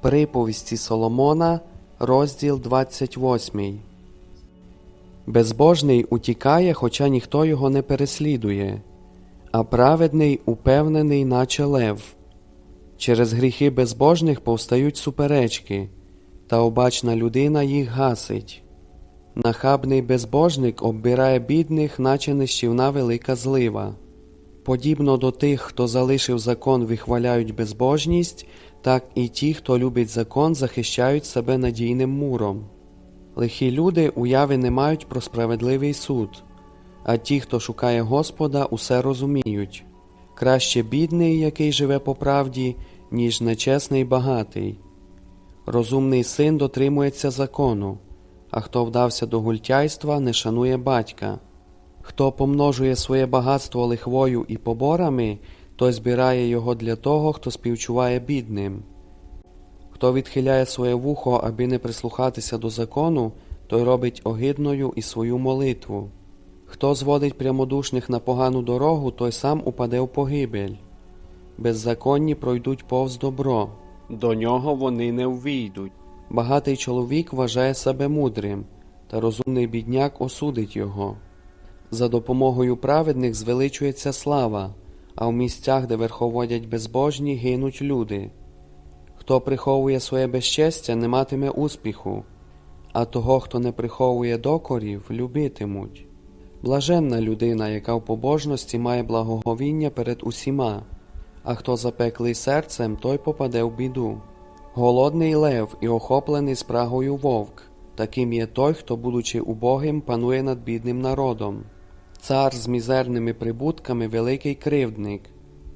Приповісті Соломона, розділ 28. Безбожний утікає, хоча ніхто його не переслідує, а праведний упевнений, наче лев. Через гріхи безбожних повстають суперечки, та обачна людина їх гасить. Нахабний безбожник оббирає бідних, наче нищівна велика злива. Подібно до тих, хто залишив закон, вихваляють безбожність, так і ті, хто любить закон, захищають себе надійним муром. Лихі люди уяви не мають про справедливий суд, а ті, хто шукає Господа, усе розуміють. Краще бідний, який живе по правді, ніж нечесний багатий. Розумний син дотримується закону, а хто вдався до гультяйства, не шанує батька. Хто помножує своє багатство лихвою і поборами, той збирає його для того, хто співчуває бідним. Хто відхиляє своє вухо, аби не прислухатися до закону, той робить огидною і свою молитву. Хто зводить прямодушних на погану дорогу, той сам упаде в погибель. Беззаконні пройдуть повз добро, до нього вони не ввійдуть. Багатий чоловік вважає себе мудрим, та розумний бідняк осудить його. За допомогою праведних звеличується слава, а в місцях, де верховодять безбожні, гинуть люди. Хто приховує своє безчестя, не матиме успіху, а того, хто не приховує докорів, любитимуть. Блаженна людина, яка в побожності має благоговіння перед усіма, а хто запеклий серцем, той попаде в біду. Голодний лев і охоплений спрагою вовк, таким є той, хто, будучи убогим, панує над бідним народом. Цар з мізерними прибутками великий кривдник,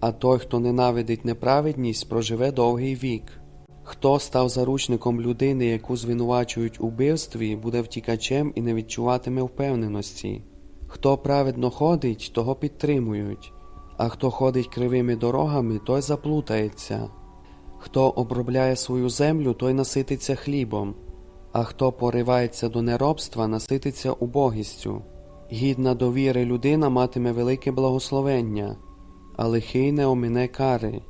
а той, хто ненавидить неправедність, проживе довгий вік. Хто став заручником людини, яку звинувачують у вбивстві, буде втікачем і не відчуватиме впевненості. Хто праведно ходить, того підтримують, а хто ходить кривими дорогами, той заплутається. Хто обробляє свою землю, той насититься хлібом, а хто поривається до неробства, насититься убогістю. Гідна довіри людина матиме велике благословення, а лихий не омине кари.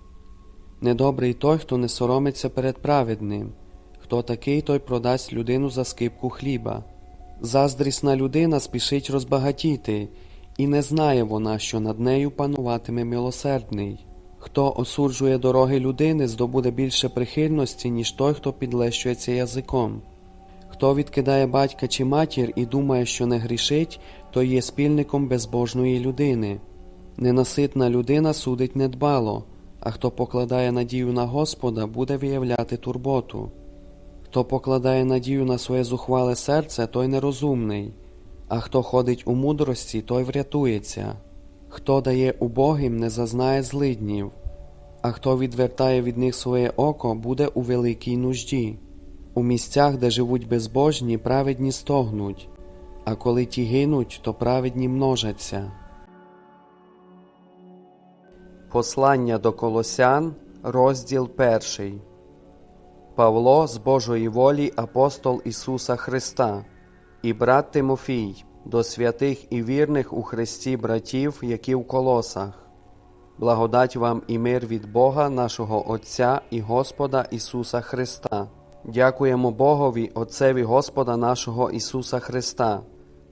Недобрий той, хто не соромиться перед праведним, хто такий, той продасть людину за скипку хліба. Заздрісна людина спішить розбагатіти, і не знає вона, що над нею пануватиме милосердний. Хто осуджує дороги людини, здобуде більше прихильності, ніж той, хто підлещується язиком. Хто відкидає батька чи матір і думає, що не грішить, той є спільником безбожної людини. Ненаситна людина судить недбало, а хто покладає надію на Господа, буде виявляти турботу. Хто покладає надію на своє зухвале серце, той нерозумний, а хто ходить у мудрості, той врятується. Хто дає убогим, не зазнає злиднів, а хто відвертає від них своє око, буде у великій нужді. У місцях, де живуть безбожні, праведні стогнуть, а коли ті гинуть, то праведні множаться. Послання до Колосян, розділ перший. Павло з Божої волі апостол Ісуса Христа і брат Тимофій до святих і вірних у Христі братів, які в колосах. Благодать вам і мир від Бога, нашого Отця і Господа Ісуса Христа. Дякуємо Богові, Отцеві Господа нашого Ісуса Христа.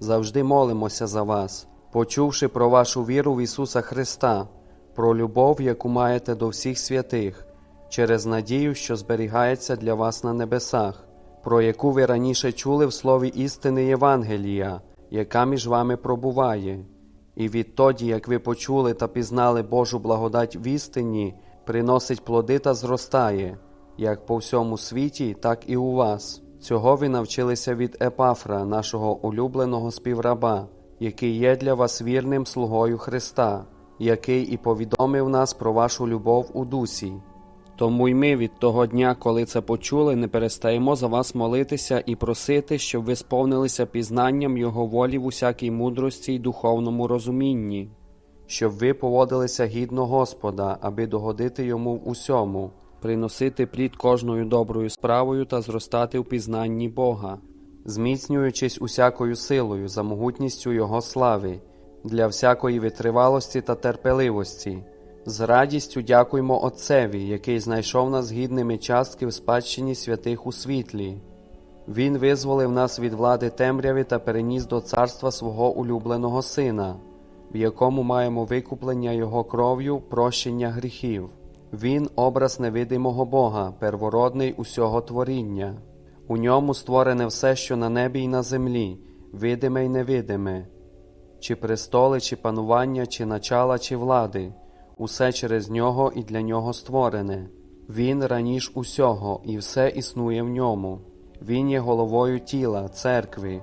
Завжди молимося за вас, почувши про вашу віру в Ісуса Христа, про любов, яку маєте до всіх святих, через надію, що зберігається для вас на небесах, про яку ви раніше чули в слові істини Євангелія, яка між вами пробуває. І відтоді, як ви почули та пізнали Божу благодать в істині, приносить плоди та зростає, як по всьому світі, так і у вас. Цього ви навчилися від Епафра, нашого улюбленого співраба, який є для вас вірним слугою Христа, який і повідомив нас про вашу любов у дусі. Тому й ми від того дня, коли це почули, не перестаємо за вас молитися і просити, щоб ви сповнилися пізнанням Його волі в усякій мудрості й духовному розумінні, щоб ви поводилися гідно Господа, аби догодити йому в усьому, приносити плід кожною доброю справою та зростати в пізнанні Бога, зміцнюючись усякою силою за могутністю Його слави, для всякої витривалості та терпеливості З радістю дякуємо Отцеві, який знайшов нас гідними частки в спадщині святих у світлі. Він визволив нас від влади темряви та переніс до царства свого улюбленого Сина, в якому маємо викуплення Його кров'ю, прощення гріхів. Він образ невидимого Бога, первородний усього творіння. У ньому створене все, що на небі й на землі, видиме й невидиме, чи престоли, чи панування, чи начала, чи влади, усе через нього і для нього створене. Він раніш усього, і все існує в ньому. Він є головою тіла, церкви.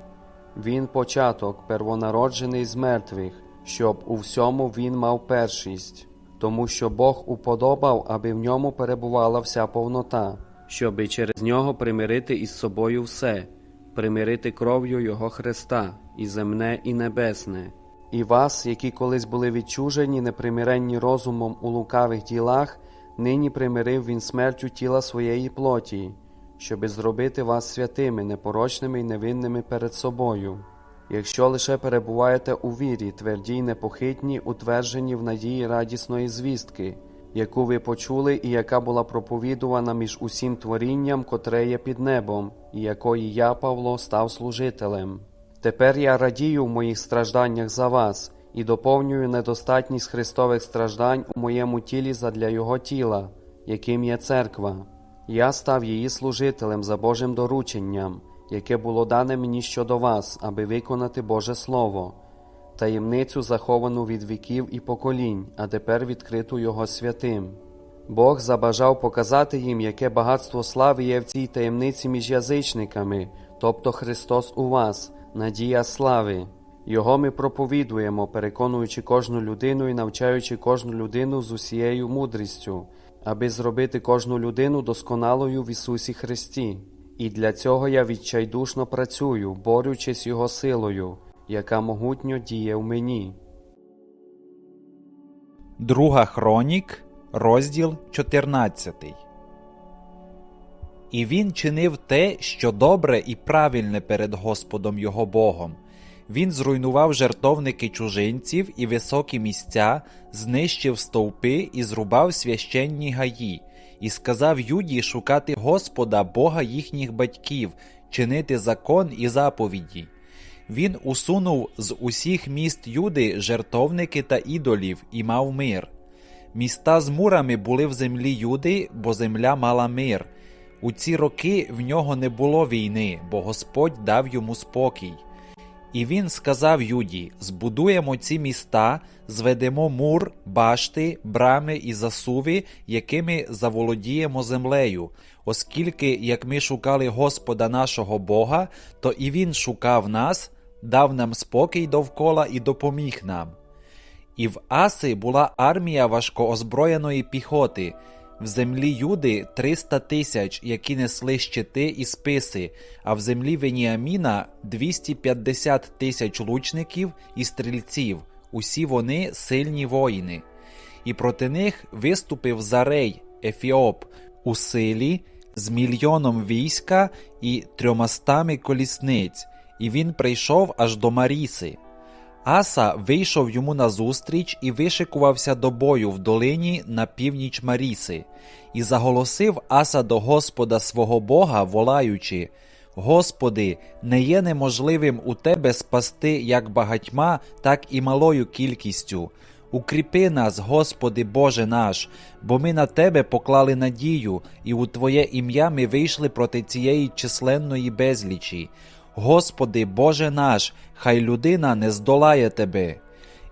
Він початок, первонароджений з мертвих, щоб у всьому він мав першість, тому що Бог уподобав, аби в ньому перебувала вся повнота, щоби через нього примирити із собою все, примирити кров'ю Його Христа, і земне, і небесне. І вас, які колись були відчужені, непримиренні розумом у лукавих ділах, нині примирив він смертю тіла своєї плоті, щоби зробити вас святими, непорочними й невинними перед собою. Якщо лише перебуваєте у вірі, тверді й непохитні, утверджені в надії радісної звістки, яку ви почули і яка була проповідувана між усім творінням, котре є під небом, і якої я, Павло, став служителем. Тепер я радію в моїх стражданнях за вас і доповнюю недостатність Христових страждань у моєму тілі задля Його тіла, яким є церква. Я став її служителем за Божим дорученням, яке було дане мені щодо вас, аби виконати Боже Слово, таємницю, заховану від віків і поколінь, а тепер відкриту Його святим. Бог забажав показати їм, яке багатство слави є в цій таємниці між язичниками, тобто Христос у вас, надія слави. Його ми проповідуємо, переконуючи кожну людину і навчаючи кожну людину з усією мудрістю, аби зробити кожну людину досконалою в Ісусі Христі. І для цього я відчайдушно працюю, борючись Його силою, яка могутньо діє в мені. Друга Хронік, розділ 14. І він чинив те, що добре і правильне перед Господом його Богом. Він зруйнував жертовники чужинців і високі місця, знищив стовпи і зрубав священні гаї, і сказав Юді шукати Господа, Бога їхніх батьків, чинити закон і заповіді. Він усунув з усіх міст Юди жертовники та ідолів і мав мир. Міста з мурами були в землі Юди, бо земля мала мир. У ці роки в нього не було війни, бо Господь дав йому спокій. І він сказав Юді: Збудуємо ці міста, зведемо мур, башти, брами і засуви, якими заволодіємо землею, оскільки, як ми шукали Господа нашого Бога, то і Він шукав нас, дав нам спокій довкола і допоміг нам. І в Аси була армія важкоозброєної піхоти. В землі Юди 300 тисяч, які несли щити і списи, а в землі Веніаміна 250 тисяч лучників і стрільців. Усі вони сильні воїни. І проти них виступив Зарей, Ефіоп, у силі з мільйоном війська і трьомастами колісниць, і він прийшов аж до Маріси. Аса вийшов йому назустріч і вишикувався до бою в долині на північ Маріси, і заголосив Аса до Господа свого Бога, волаючи: Господи, не є неможливим у тебе спасти як багатьма, так і малою кількістю. Укріпи нас, Господи Боже наш, бо ми на Тебе поклали надію, і у Твоє ім'я ми вийшли проти цієї численної безлічі. Господи, Боже наш, хай людина не здолає тебе.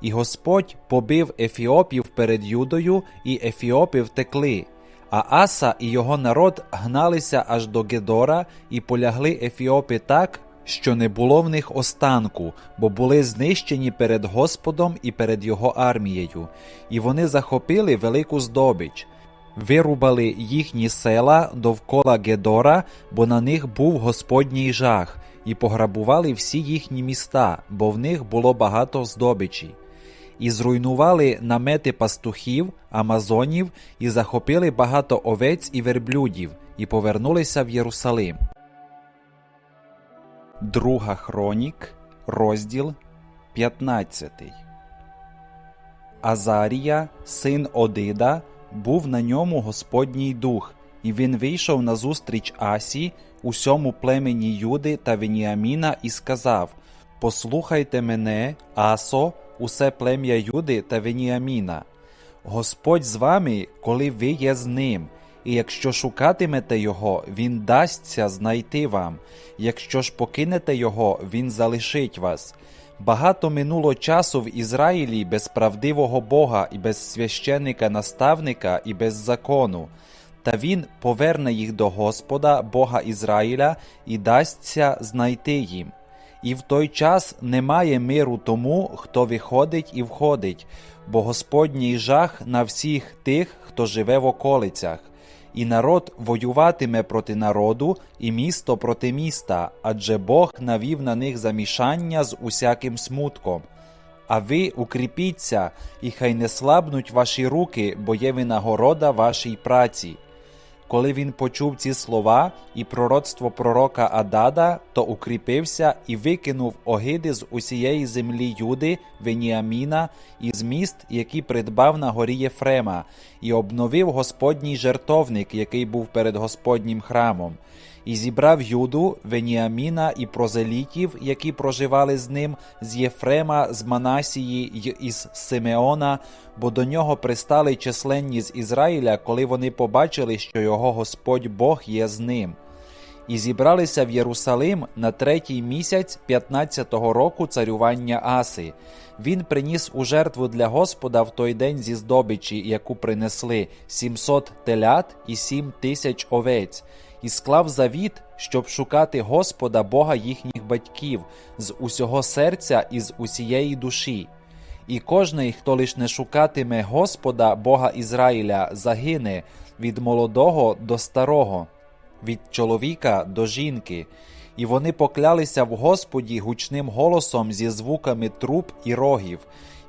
І Господь побив ефіопів перед Юдою, і ефіопи втекли. А Аса і його народ гналися аж до Гедора і полягли ефіопи так, що не було в них останку, бо були знищені перед Господом і перед його армією, і вони захопили велику здобич. Вирубали їхні села довкола Гедора, бо на них був Господній жах, і пограбували всі їхні міста, бо в них було багато здобичі. І зруйнували намети пастухів, амазонів, і захопили багато овець і верблюдів, і повернулися в Єрусалим. Друга Хронік, розділ 15. Азарія, син Одида, був на ньому Господній дух, і він вийшов назустріч Асі, усьому племені Юди та Веніаміна, і сказав: Послухайте мене, Асо, усе плем'я Юди та Веніаміна. Господь з вами, коли ви є з ним, і якщо шукатимете його, він дасться знайти вам. Якщо ж покинете його, він залишить вас. Багато минуло часу в Ізраїлі без правдивого Бога і без священника наставника і без закону. Та він поверне їх до Господа, Бога Ізраїля, і дасться знайти їм. І в той час немає миру тому, хто виходить і входить, бо Господній жах на всіх тих, хто живе в околицях. І народ воюватиме проти народу, і місто проти міста, адже Бог навів на них замішання з усяким смутком. А ви укріпіться, і хай не слабнуть ваші руки, бо є винагорода вашій праці. Коли він почув ці слова і пророцтво пророка Адада, то укріпився і викинув огиди з усієї землі Юди, Веніаміна і з міст, які придбав на горі Єфрема, і обновив Господній жертовник, який був перед Господнім храмом. І зібрав Юду, Веніаміна і прозелітів, які проживали з ним, з Єфрема, з Манасії й із Симеона, бо до нього пристали численні з Ізраїля, коли вони побачили, що його Господь Бог є з ним. І зібралися в Єрусалим на третій місяць 15-го року царювання Аси. Він приніс у жертву для Господа в той день зі здобичі, яку принесли 700 телят і 7 тисяч овець, і склав завіт, щоб шукати Господа Бога їхніх батьків з усього серця і з усієї душі. І кожний, хто лиш не шукатиме Господа Бога Ізраїля, загине від молодого до старого від чоловіка до жінки, і вони поклялися в Господі гучним голосом зі звуками труб і рогів.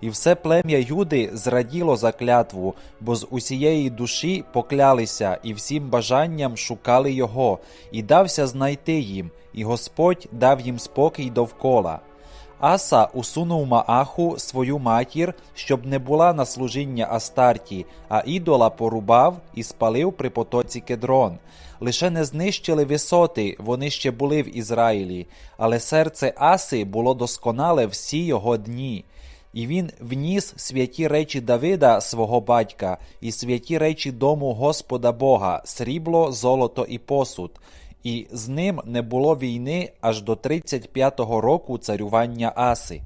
І все плем'я Юди зраділо за клятву, бо з усієї душі поклялися і всім бажанням шукали його, і дався знайти їм, і Господь дав їм спокій довкола. Аса усунув Мааху свою матір, щоб не була на служіння Астарті, а ідола порубав і спалив при потоці Кедрон. Лише не знищили висоти, вони ще були в Ізраїлі, але серце Аси було досконале всі його дні. І він вніс святі речі Давида, свого батька, і святі речі дому Господа Бога, срібло, золото і посуд і з ним не було війни аж до 35-го року царювання Аси.